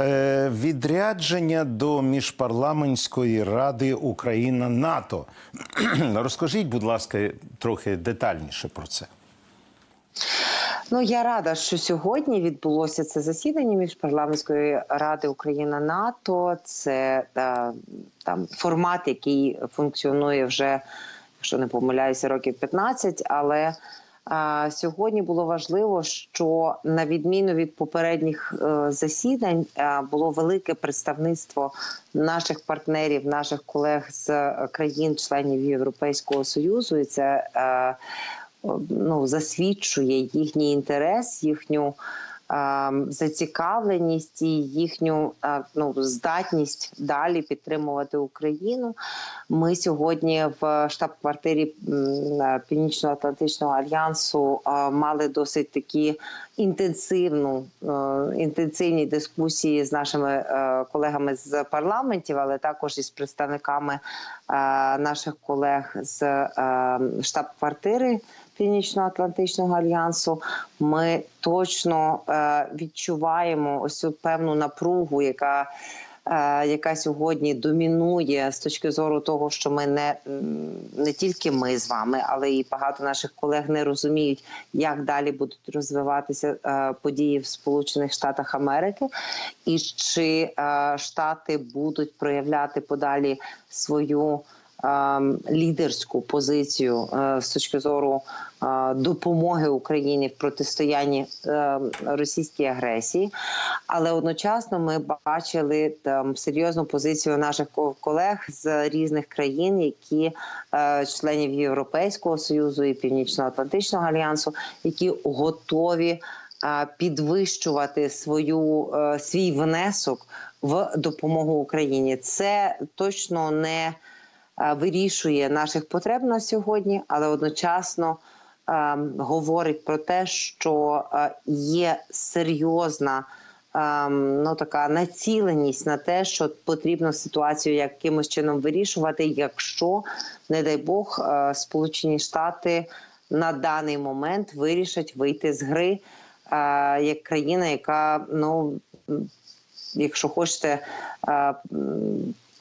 Е, Відрядження до міжпарламентської ради Україна НАТО. Розкажіть, будь ласка, трохи детальніше про це. Ну я рада, що сьогодні відбулося це засідання міжпарламентської ради Україна НАТО. Це е, там формат, який функціонує вже, якщо не помиляюся, років 15, але сьогодні було важливо, що на відміну від попередніх е, засідань е, було велике представництво наших партнерів, наших колег з е, країн-членів Європейського союзу, і це ну, засвідчує їхній інтерес, їхню зацікавленість і їхню е, ну, здатність далі підтримувати Україну. Ми сьогодні в штаб-квартирі Північно-Атлантичного альянсу е, мали досить такі інтенсивну е, інтенсивні дискусії з нашими е, колегами з парламентів, але також із представниками е, наших колег з е, штаб-квартири. Північно-Атлантичного альянсу ми точно е, відчуваємо ось певну напругу, яка е, яка сьогодні домінує з точки зору того, що ми не, не тільки ми з вами, але і багато наших колег не розуміють, як далі будуть розвиватися е, події в Сполучених Штатах Америки, і чи штати будуть проявляти подалі свою лідерську позицію е, з точки зору е, допомоги Україні в протистоянні е, російській агресії, але одночасно ми бачили там серйозну позицію наших ко- колег з різних країн, які е, членів Європейського союзу і Північно-Атлантичного альянсу, які готові підвищувати свою свій внесок в допомогу Україні. Це точно не вирішує наших потреб на сьогодні, але одночасно е, говорить про те, що е, є серйозна. Ну, така націленість на те, що потрібно ситуацію якимось чином вирішувати, якщо, не дай Бог, е, Сполучені Штати на даний момент вирішать вийти з гри е, як країна, яка ну якщо хочете, е,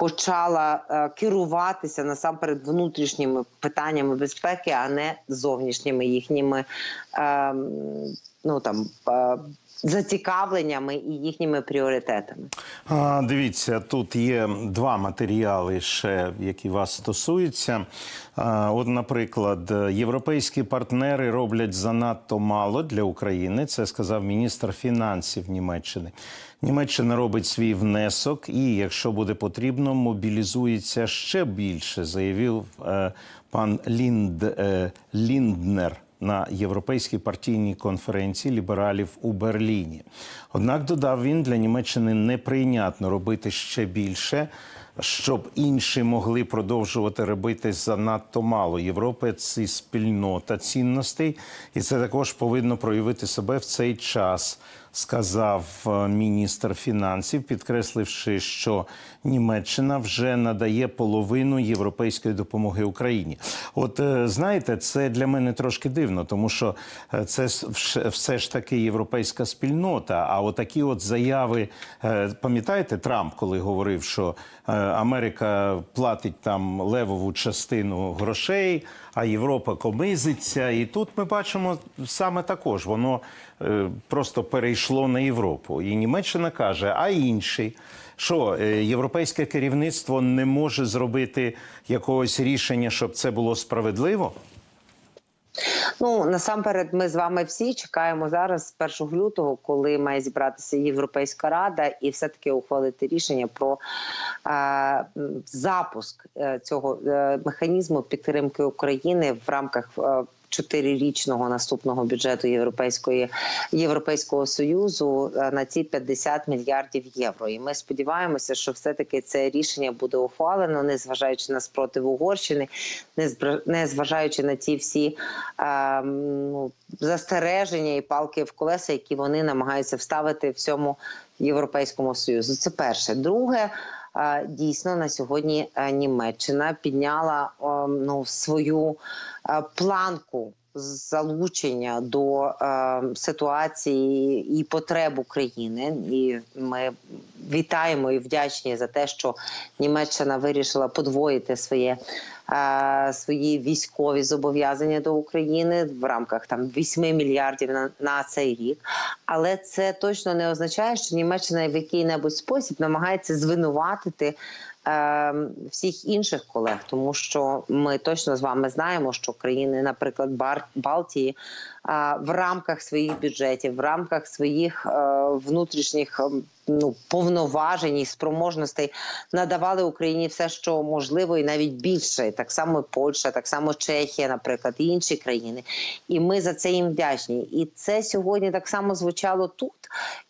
почала е, керуватися насамперед внутрішніми питаннями безпеки, а не зовнішніми їхніми е, ну там. Зацікавленнями і їхніми пріоритетами. А, Дивіться, тут є два матеріали, ще які вас стосуються. А, От, наприклад, європейські партнери роблять занадто мало для України. Це сказав міністр фінансів Німеччини. Німеччина робить свій внесок, і якщо буде потрібно, мобілізується ще більше, заявив е, пан Лінд, е, Лінднер на європейській партійній конференції лібералів у Берліні. Однак додав він для Німеччини неприйнятно робити ще більше. Щоб інші могли продовжувати робити занадто мало. Європа це спільнота цінностей, і це також повинно проявити себе в цей час, сказав е, міністр фінансів, підкресливши, що Німеччина вже надає половину європейської допомоги Україні. От е, знаєте, це для мене трошки дивно, тому що е, це все ж таки європейська спільнота. А отакі от заяви, пам'ятаєте, Трамп, коли говорив, що Америка платить там левову частину грошей, а Європа комизиться. І тут ми бачимо саме також, воно просто перейшло на Європу. І Німеччина каже, а інші. Що е, європейське керівництво не може зробити якогось рішення, щоб це було справедливо? Ну насамперед, ми з вами всі чекаємо зараз 1 лютого, коли має зібратися Європейська рада, і все таки ухвалити рішення про е, запуск е, цього е, механізму підтримки України в рамках. Е, Чотирирічного наступного бюджету Європейської Європейського союзу е, на ці 50 мільярдів євро. І ми сподіваємося, що все таки це рішення буде ухвалено, не зважаючи на спротив Угорщини, не зважаючи на ті всі е, застереження і палки в колеса, які вони намагаються вставити всьому європейському союзу. Це перше. Друге. Дійсно, на сьогодні е, Німеччина підняла е, ну, свою е, планку залучення до е, ситуації і потреб України, і ми вітаємо і вдячні за те, що Німеччина вирішила подвоїти своє. е, Свої військові зобов'язання до України в рамках там 8 мільярдів на, на цей рік, але це точно не означає, що Німеччина в який-небудь спосіб намагається звинуватити всіх інших колег, тому що ми точно з вами знаємо, що країни, наприклад, Балтії, е, в рамках своїх бюджетів, в рамках своїх е, внутрішніх ем, ну, повноважень і спроможностей надавали Україні все, що можливо, і навіть більше. Так само Польща, так само Чехія, наприклад, і інші країни. І ми за це їм вдячні. І це сьогодні так само звучало тут.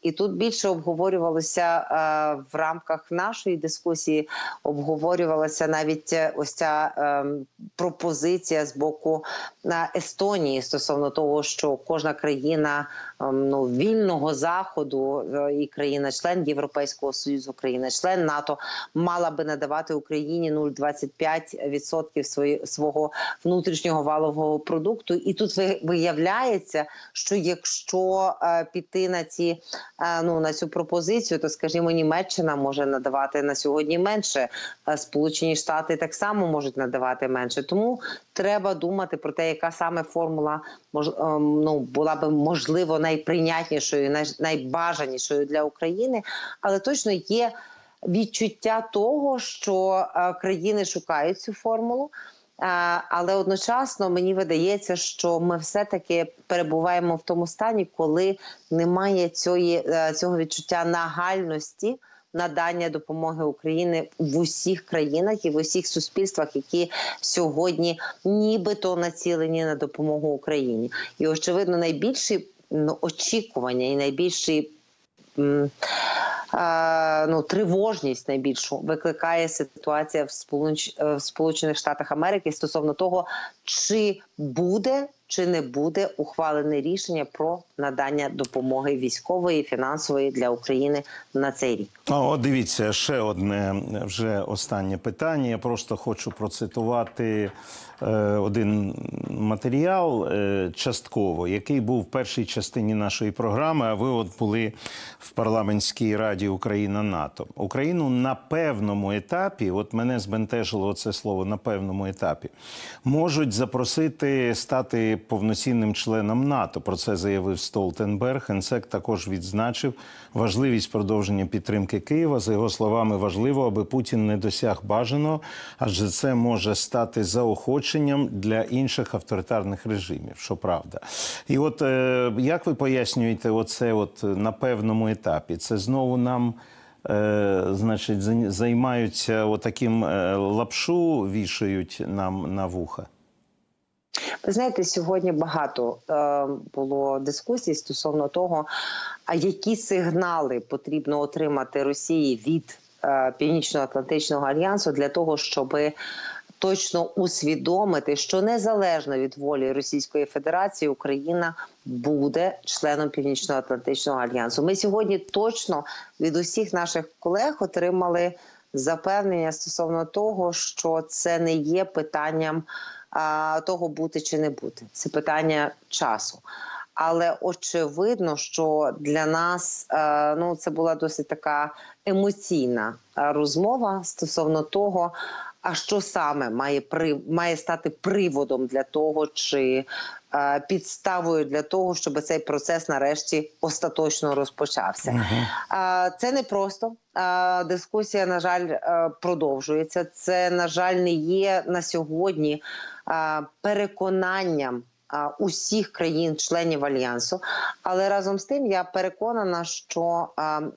І тут більше обговорювалося е, в рамках нашої дискусії, обговорювалася навіть е, ось ця е, пропозиція з боку е, Естонії стосовно того, що кожна країна ну, вільного заходу е, і країна-член Європейського союзу, країна-член НАТО мала би надавати Україні 0,25% свої, свого внутрішнього валового продукту. І тут ви- виявляється, що якщо е, піти на ці е, ну на цю пропозицію, то скажімо, Німеччина може надавати на сьогодні менше. Сполучені Штати так само можуть надавати менше. Тому треба думати про те, яка саме формула ем, ну, була би можливо найприйнятнішою, найбажанішою для України, але точно є відчуття того, що е, країни шукають цю формулу. Е, Але одночасно мені видається, що ми все-таки перебуваємо в тому стані, коли немає цієї, е, цього відчуття нагальності надання допомоги України в усіх країнах і в усіх суспільствах, які сьогодні нібито націлені на допомогу Україні. І очевидно, найбільші ну, очікування і найбільші. Ну, тривожність найбільшу викликає ситуація в Сполуч... е, в Сполучених Штатах Америки стосовно того, чи буде чи не буде ухвалене рішення про надання допомоги військової фінансової для України на цей рік. От дивіться, ще одне вже останнє питання. Я просто хочу процитувати один матеріал е, частково, який був в першій частині нашої програми. А ви от були в парламентській раді Україна НАТО. Україну на певному етапі, от мене збентежило це слово на певному етапі, можуть запросити стати повноцінним членом НАТО. Про це заявив Столтенберг. Генсек також відзначив важливість продовження підтримки Києва. За його словами, важливо, аби Путін не досяг бажаного, адже це може стати заохоченням для інших авторитарних режимів, що правда. І от е, як ви пояснюєте, оце от на певному етапі? Це знову нам. Е, значить, займаються отаким е, лапшу вішають нам на вуха. Ви знаєте, сьогодні багато е, було дискусій стосовно того, а які сигнали потрібно отримати Росії від е, Північно-Атлантичного альянсу для того, щоб точно усвідомити, що незалежно від волі Російської Федерації Україна буде членом Північно-Атлантичного альянсу. Ми сьогодні точно від усіх наших колег отримали запевнення стосовно того, що це не є питанням а, того бути чи не бути. Це питання часу. Але очевидно, що для нас е, ну це була досить така емоційна е, розмова стосовно того, а що саме має при має стати приводом для того, чи е, підставою для того, щоб цей процес нарешті остаточно розпочався. Е, Це не просто Е, дискусія, на жаль, е, продовжується. Це на жаль не є на сьогодні е, переконанням усіх країн-членів альянсу. Але разом з тим я переконана, що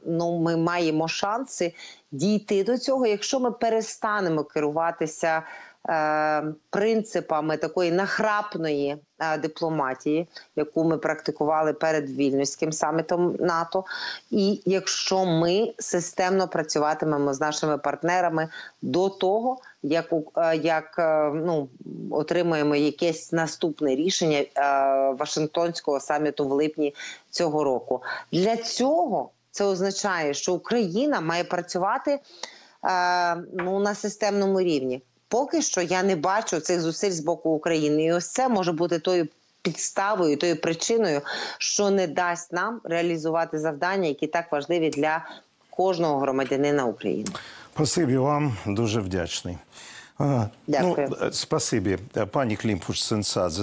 ну ми маємо шанси дійти до цього, якщо ми перестанемо керуватися. Е, Принципами такої нахрапної е, дипломатії, яку ми практикували перед вільнюським самітом НАТО, і якщо ми системно працюватимемо з нашими партнерами до того, як е, як ну отримаємо якесь наступне рішення Вашингтонського саміту в липні цього року. Для цього це означає, що Україна має працювати ну на системному рівні. Поки що я не бачу цих зусиль з боку України, і ось це може бути тою підставою, тою причиною, що не дасть нам реалізувати завдання, які так важливі для кожного громадянина України. Спасибі вам, дуже вдячний. Дякую. Ну, е, спасибі, пані Клімпуш Сенсадзе.